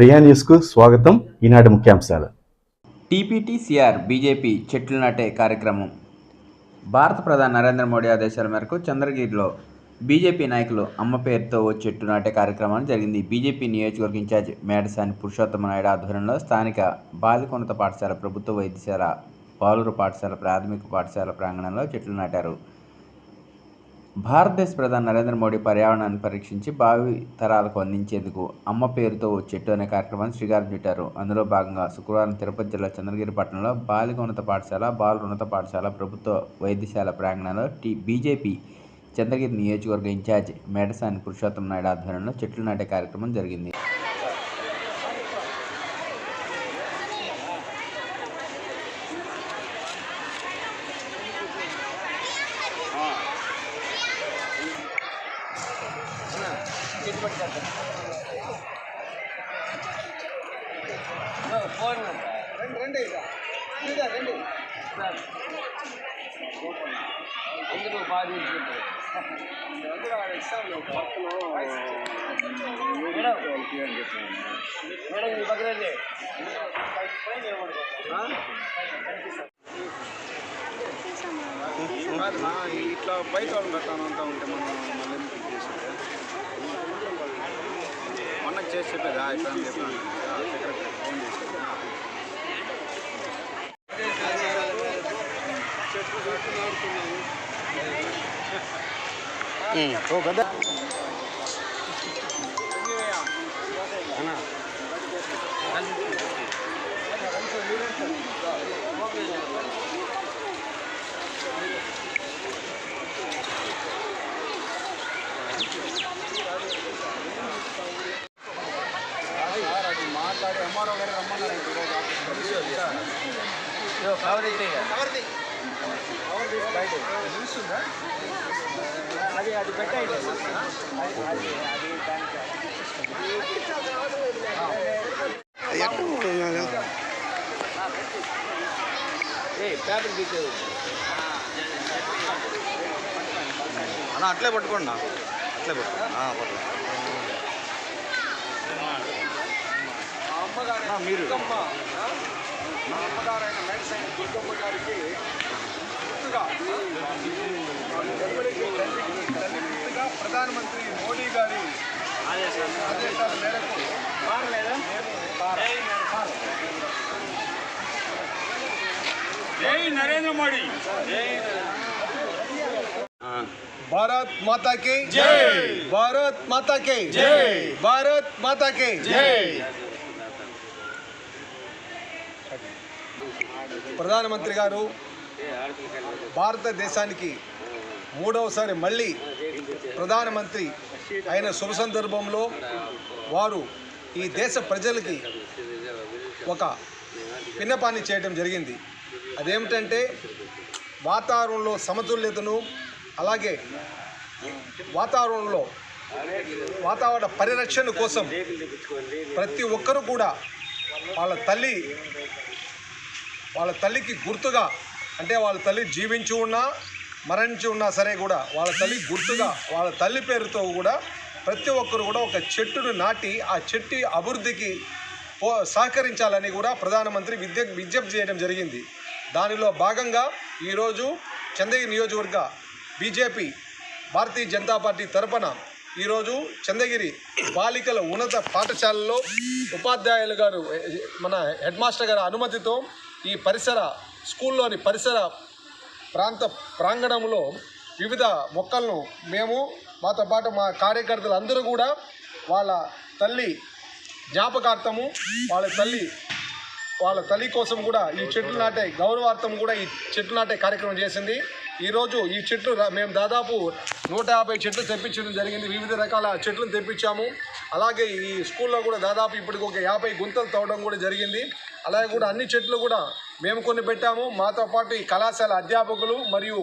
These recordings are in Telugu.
ప్రియా న్యూస్కు స్వాగతం. ఈనాటి ముఖ్యాంశాలు. టీపీటీసీఆర్ బీజేపీ చెట్లు నాటే కార్యక్రమం. భారత ప్రధాని నరేంద్ర మోడీ ఆదేశాల మేరకు చంద్రగిరిలో బీజేపీ నాయకులు అమ్మ పేరుతో ఓ చెట్టు నాటే కార్యక్రమం జరిగింది. బీజేపీ నియోజకవర్గ ఇన్ఛార్జ్ మేడసాని పురుషోత్తమ నాయుడు ఆధ్వర్యంలో స్థానిక బాలికోన్నత పాఠశాల ప్రభుత్వ వైద్యశాల బాలుర పాఠశాల ప్రాథమిక పాఠశాల ప్రాంగణంలో చెట్లు నాటారు. భారతదేశ ప్రధాని నరేంద్ర మోడీ పర్యావరణాన్ని పరీక్షించి భావి తరాలకు అందించేందుకు అమ్మ పేరుతో ఓ చెట్టు అనే కార్యక్రమాన్ని శ్రీకారం చుట్టారు అందులో భాగంగా శుక్రవారం తిరుపతి జిల్లా చంద్రగిరి పట్టణంలో బాలిక ఉన్నత పాఠశాల బాలున్నత పాఠశాల ప్రభుత్వ వైద్యశాల ప్రాంగణంలో టీ బీజేపీ చంద్రగిరి నియోజకవర్గ ఇన్ఛార్జ్ మేడసాని పురుషోత్తం నాయుడు ఆధ్వర్యంలో చెట్లు నాటే కార్యక్రమం జరిగింది. కాదన్నా, ఇట్లా బయట వాళ్ళు పెట్టాను ఉంటే మనం మళ్ళీ ఎందుకు ఇది చేసేది మొన్న చేసి చెప్పేదా చెప్పాను సెక్రటరీ ఫోన్ చేసి మాట్లాడి ఎంఆర్ఓ గారు రమ్మన్నారు ఈరోజు ఆఫీస్కి. కవర్ తీసి బయట నిలుస్తుందా అది అది పెట్టండి అన్న అట్లే పట్టుకోండి నా. అట్లే పట్టుకోండి ఆ, మీరు. మా అమ్మగారైన మేడసైన దుర్గమ్మ గారికి గుర్తుగా తల్లికి గుర్తుగా ప్రధానమంత్రి మోడీ గారి ఆదేశాల మేరకు జై నరేంద్ర మోడీ. భారత్ మాతా కి జై భారత్ మాతా కి జై. భారత్ మాతా కి జై. ప్రధానమంత్రి గారు భారతదేశానికి మూడవసారి మళ్ళీ ప్రధానమంత్రి అయిన శుభ సందర్భంలో వారు ఈ దేశ ప్రజలకి ఒక విన్నపాన్ని చేయడం జరిగింది. అదేమిటంటే వాతావరణంలో సమతుల్యతను అలాగే వాతావరణంలో వాతావరణ పరిరక్షణ కోసం ప్రతి ఒక్కరూ కూడా వాళ్ళ తల్లి వాళ్ళ తల్లికి గుర్తుగా అంటే వాళ్ళ తల్లి జీవించి ఉన్నా మరణించి ఉన్నా సరే కూడా వాళ్ళ తల్లి గుర్తుగా వాళ్ళ తల్లి పేరుతో కూడా ప్రతి ఒక్కరు కూడా ఒక చెట్టును నాటి ఆ చెట్టు అభివృద్ధికి పో సహకరించాలని కూడా ప్రధానమంత్రి విద్య విజ్ఞప్తి చేయడం జరిగింది. దానిలో భాగంగా ఈరోజు చందగిరి నియోజకవర్గ బీజేపీ భారతీయ జనతా పార్టీ తరపున ఈరోజు చందగిరి బాలికల ఉన్నత పాఠశాలలో ఉపాధ్యాయులు గారు మన హెడ్ మాస్టర్ గారి అనుమతితో ఈ పరిసర స్కూల్లోని పరిసర ప్రాంత ప్రాంగణంలో వివిధ మొక్కలను మేము మాతో పాటు మా కార్యకర్తలు అందరూ కూడా వాళ్ళ తల్లి జ్ఞాపకార్థము వాళ్ళ తల్లి వాళ్ళ తల్లి కోసం కూడా ఈ చెట్లు నాటే గౌరవార్థం కూడా ఈ చెట్లు నాటే కార్యక్రమం చేసింది. ఈరోజు ఈ చెట్లు మేము దాదాపు నూట యాభై చెట్లు తెప్పించడం జరిగింది. వివిధ రకాల చెట్లను తెప్పించాము. అలాగే ఈ స్కూల్లో కూడా దాదాపు ఇప్పటికి ఒక యాభై గుంతలు తవ్వడం కూడా జరిగింది. అలాగే కూడా అన్ని చెట్లు కూడా మేము కొన్ని పెట్టాము. మాతో పాటు ఈ కళాశాల అధ్యాపకులు మరియు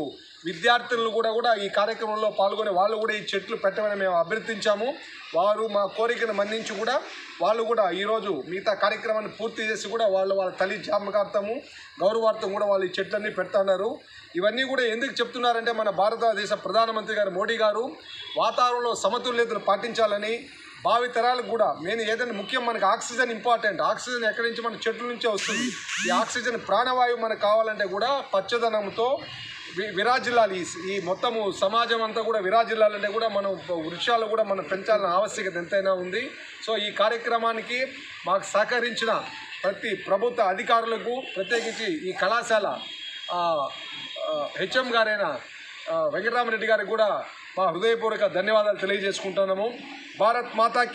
విద్యార్థులను కూడా కూడా ఈ కార్యక్రమంలో పాల్గొనే వాళ్ళు కూడా ఈ చెట్లు పెట్టమని మేము అభ్యర్థించాము. వారు మా కోరికను మన్నించి కూడా వాళ్ళు కూడా ఈరోజు మిగతా కార్యక్రమాన్ని పూర్తి చేసి కూడా వాళ్ళు వాళ్ళ తల్లి జ్ఞాపకార్థము గౌరవార్థం కూడా వాళ్ళు ఈ చెట్లన్నీ పెడుతున్నారు. ఇవన్నీ కూడా ఎందుకు చెప్తున్నారంటే మన భారతదేశ ప్రధానమంత్రి గారు మోడీ గారు వాతావరణంలో సమతుల్యతను పాటించాలని భావి తరాలకు కూడా మెయిన్ ఏదైనా ముఖ్యం మనకి ఆక్సిజన్ ఇంపార్టెంట్. ఆక్సిజన్ ఎక్కడి నుంచి మన చెట్ల నుంచే వస్తుంది. ఈ ఆక్సిజన్ ప్రాణవాయువు మనకు కావాలంటే కూడా పచ్చదనంతో విరాజిల్లాలి ఈ ఈ మొత్తము సమాజం అంతా కూడా విరాజిల్లాలంటే కూడా మనం వృక్షాలు కూడా మనం పెంచాలన్న ఆవశ్యకత ఎంతైనా ఉంది. సో ఈ కార్యక్రమానికి మాకు సహకరించిన ప్రతి ప్రభుత్వ అధికారులకు ప్రత్యేకించి ఈ కళాశాల హెచ్ఎం గారైన వెంకటరామరెడ్డి గారికి కూడా మా హృదయపూర్వక ధన్యవాదాలు తెలియజేసుకుంటున్నాము. భారత్ మాతాకి